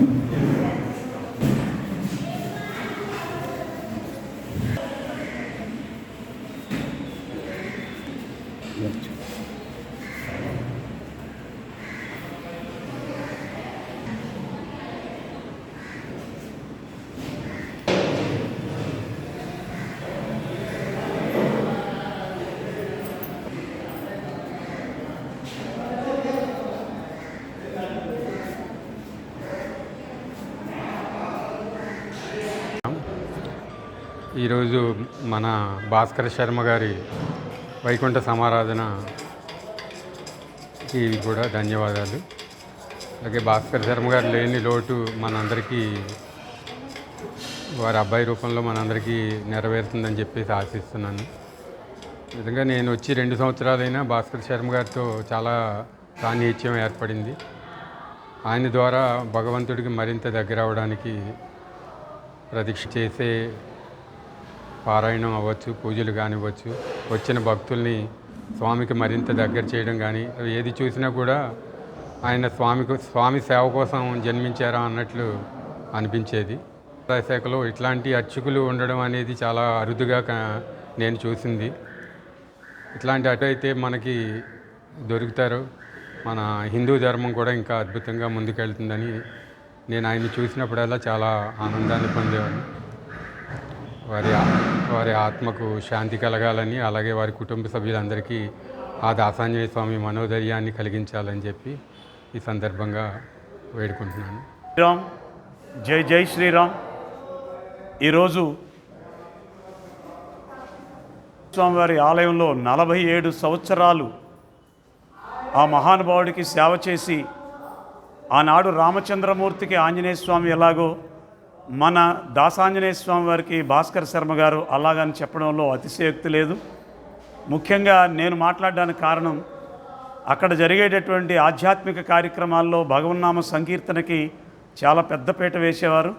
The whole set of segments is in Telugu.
Amen. ఈరోజు మన భాస్కర శర్మ గారి వైకుంఠ సమారాధన కూడా ధన్యవాదాలు. అలాగే భాస్కర్ శర్మ గారు లేని లోటు మనందరికీ వారి అబ్బాయి రూపంలో మనందరికీ నెరవేరుతుందని చెప్పేసి ఆశిస్తున్నాను. నిజంగా నేను వచ్చి రెండు సంవత్సరాలైనా భాస్కర్ శర్మ గారితో చాలా సాన్నిహిత్యం ఏర్పడింది. ఆయన ద్వారా భగవంతుడికి మరింత దగ్గర అవడానికి ప్రదీక్ష చేసే పారాయణం అవ్వచ్చు పూజలు కానివ్వచ్చు వచ్చిన భక్తుల్ని స్వామికి మరింత దగ్గర చేయడం కానీ ఏది చూసినా కూడా ఆయన స్వామికి స్వామి సేవ కోసం జన్మించారా అన్నట్లు అనిపించేది. శాఖలో ఇట్లాంటి అర్చకులు ఉండడం అనేది చాలా అరుదుగా నేను చూసింది. ఇట్లాంటి అటు అయితే మనకి దొరుకుతారు. మన హిందూ ధర్మం కూడా ఇంకా అద్భుతంగా ముందుకెళ్తుందని నేను ఆయన్ని చూసినప్పుడల్లా చాలా ఆనందాన్ని పొందేవాడిని. వారి వారి ఆత్మకు శాంతి కలగాలని అలాగే వారి కుటుంబ సభ్యులందరికీ ఆ దాసాంజనేయ స్వామి మనోధైర్యాన్ని కలిగించాలని చెప్పి ఈ సందర్భంగా వేడుకుంటున్నాను. శ్రీరామ్ జై జై శ్రీరామ్. ఈరోజు స్వామివారి ఆలయంలో నలభై ఏడు సంవత్సరాలు ఆ మహానుభావుడికి సేవ చేసి ఆనాడు రామచంద్రమూర్తికి ఆంజనేయ స్వామి ఎలాగో మన దాసాంజనేయ స్వామి వారికి భాస్కర్ శర్మ గారు అలాగని చెప్పడంలో అతిశయోక్తి లేదు. ముఖ్యంగా నేను మాట్లాడడానికి కారణం అక్కడ జరిగేటటువంటి ఆధ్యాత్మిక కార్యక్రమాల్లో భగవన్నామ సంకీర్తనకి చాలా పెద్దపీట వేసేవారు.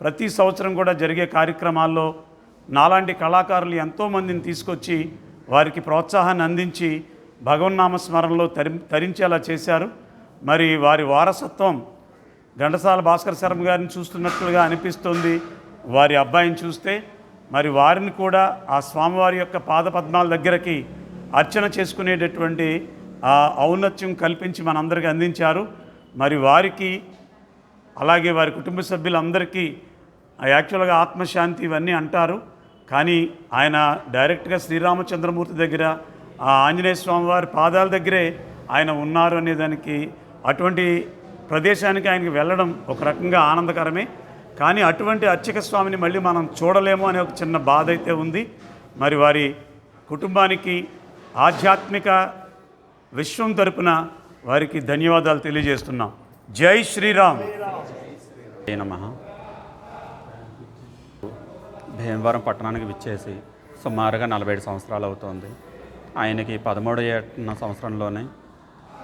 ప్రతి సంవత్సరం కూడా జరిగే కార్యక్రమాల్లో నాలాంటి కళాకారులు ఎంతోమందిని తీసుకొచ్చి వారికి ప్రోత్సాహాన్ని అందించి భగవన్నామ స్మరణలో తరి తరించేలా చేశారు. మరి వారి వారసత్వం ఘంటసాల భాస్కర్ శర్మ గారిని చూస్తున్నట్లుగా అనిపిస్తుంది. వారి అబ్బాయిని చూస్తే మరి వారిని కూడా ఆ స్వామివారి యొక్క పాదపద్మాల దగ్గరకి అర్చన చేసుకునేటటువంటి ఆ ఔన్నత్యం కల్పించి మనందరికీ అందించారు. మరి వారికి అలాగే వారి కుటుంబ సభ్యులందరికీ యాక్చువల్గా ఆత్మశాంతి ఇవన్నీ అంటారు. కానీ ఆయన డైరెక్ట్గా శ్రీరామచంద్రమూర్తి దగ్గర ఆ ఆంజనేయ స్వామివారి పాదాల దగ్గరే ఆయన ఉన్నారు అనే దానికి అటువంటి ప్రదేశానికి ఆయనకి వెళ్ళడం ఒక రకంగా ఆనందకరమే. కానీ అటువంటి అర్చక స్వామిని మళ్ళీ మనం చూడలేము అనే ఒక చిన్న బాధ అయితే ఉంది. మరి వారి కుటుంబానికి ఆధ్యాత్మిక విశ్వం తరపున వారికి ధన్యవాదాలు తెలియజేస్తున్నాం. జై శ్రీరామ్. జై నమ. భీమవరం పట్టణానికి విచ్చేసి సుమారుగా నలభై ఏడు సంవత్సరాలు అవుతోంది. ఆయనకి పదమూడు ఏట సంవత్సరంలోనే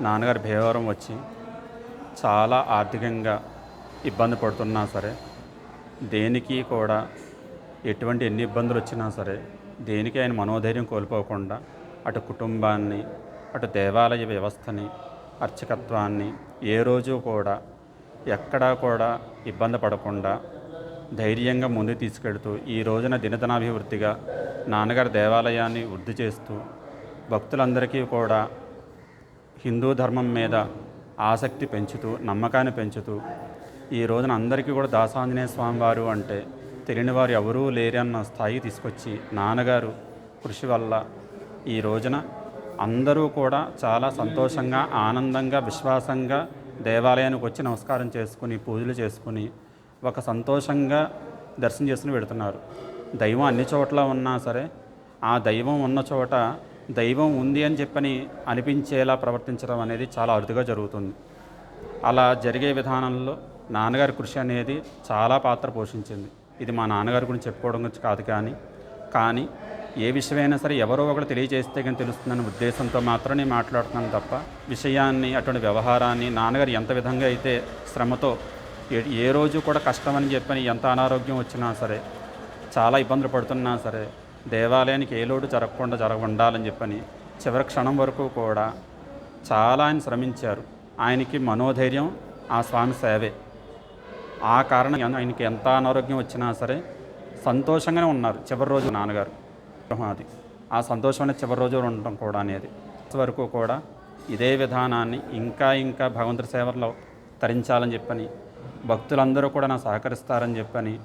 నాన్నగారు భీమవరం వచ్చి చాలా ఆర్థికంగా ఇబ్బంది పడుతున్నా సరే దేనికి కూడా ఎటువంటి ఎన్ని ఇబ్బందులు వచ్చినా సరే దేనికి ఆయన మనోధైర్యం కోల్పోకుండా అటు కుటుంబాన్ని అటు దేవాలయ వ్యవస్థని అర్చకత్వాన్ని ఏ రోజు కూడా ఎక్కడా కూడా ఇబ్బంది పడకుండా ధైర్యంగా ముందు తీసుకెడుతూ ఈ రోజున దినదనాభివృద్ధిగా నాన్నగారి దేవాలయాన్ని వృద్ధి చేస్తూ భక్తులందరికీ కూడా హిందూ ధర్మం మీద ఆసక్తి పెంచుతూ నమ్మకాన్ని పెంచుతూ ఈ రోజున అందరికీ కూడా దాసాంజనేయ స్వామివారు అంటే తెలియని వారు ఎవరూ లేరన్న స్థాయికి తీసుకొచ్చి నాన్నగారు కృషి వల్ల ఈ రోజున అందరూ కూడా చాలా సంతోషంగా ఆనందంగా విశ్వాసంగా దేవాలయానికి వచ్చి నమస్కారం చేసుకుని పూజలు చేసుకుని ఒక సంతోషంగా దర్శనం చేసుకుని పెడుతున్నారు దైవం అన్ని చోట్ల ఉన్నా సరే ఆ దైవం ఉన్న చోట దైవం ఉంది అని చెప్పని అనిపించేలా ప్రవర్తించడం అనేది చాలా అరుదుగా జరుగుతుంది. అలా జరిగే విధానంలో నాన్నగారి కృషి అనేది చాలా పాత్ర పోషించింది. ఇది మా నాన్నగారి గురించి చెప్పుకోవడం గురించి కాదు కానీ కానీ ఏ విషయమైనా సరే ఎవరో ఒకరు తెలియజేస్తే కానీ తెలుస్తుందనే ఉద్దేశంతో మాత్రం నేను మాట్లాడుతున్నాను తప్ప విషయాన్ని అటువంటి వ్యవహారాన్ని నాన్నగారు ఎంత విధంగా అయితే శ్రమతో ఏ- ఏ రోజు కూడా కష్టం అని చెప్పని ఎంత అనారోగ్యం వచ్చినా సరే చాలా ఇబ్బందులు పడుతున్నా సరే దేవాలయానికి ఏ లోటు జరగకుండా జరగ ఉండాలని చెప్పని చివరి క్షణం వరకు కూడా చాలా ఆయన శ్రమించారు. ఆయనకి మనోధైర్యం ఆ స్వామి సేవే. ఆ కారణం ఆయనకి ఎంత అనారోగ్యం వచ్చినా సరే సంతోషంగానే ఉన్నారు చివరి రోజు నాన్నగారు. అది. ఆ సంతోషమైన చివరి రోజు ఉండటం కూడా అనేది. వరకు కూడా ఇదే విధానాన్ని ఇంకా ఇంకా భగవంతుడి సేవలో తరించాలని చెప్పని భక్తులందరూ కూడా నా సహకరిస్తారని చెప్పని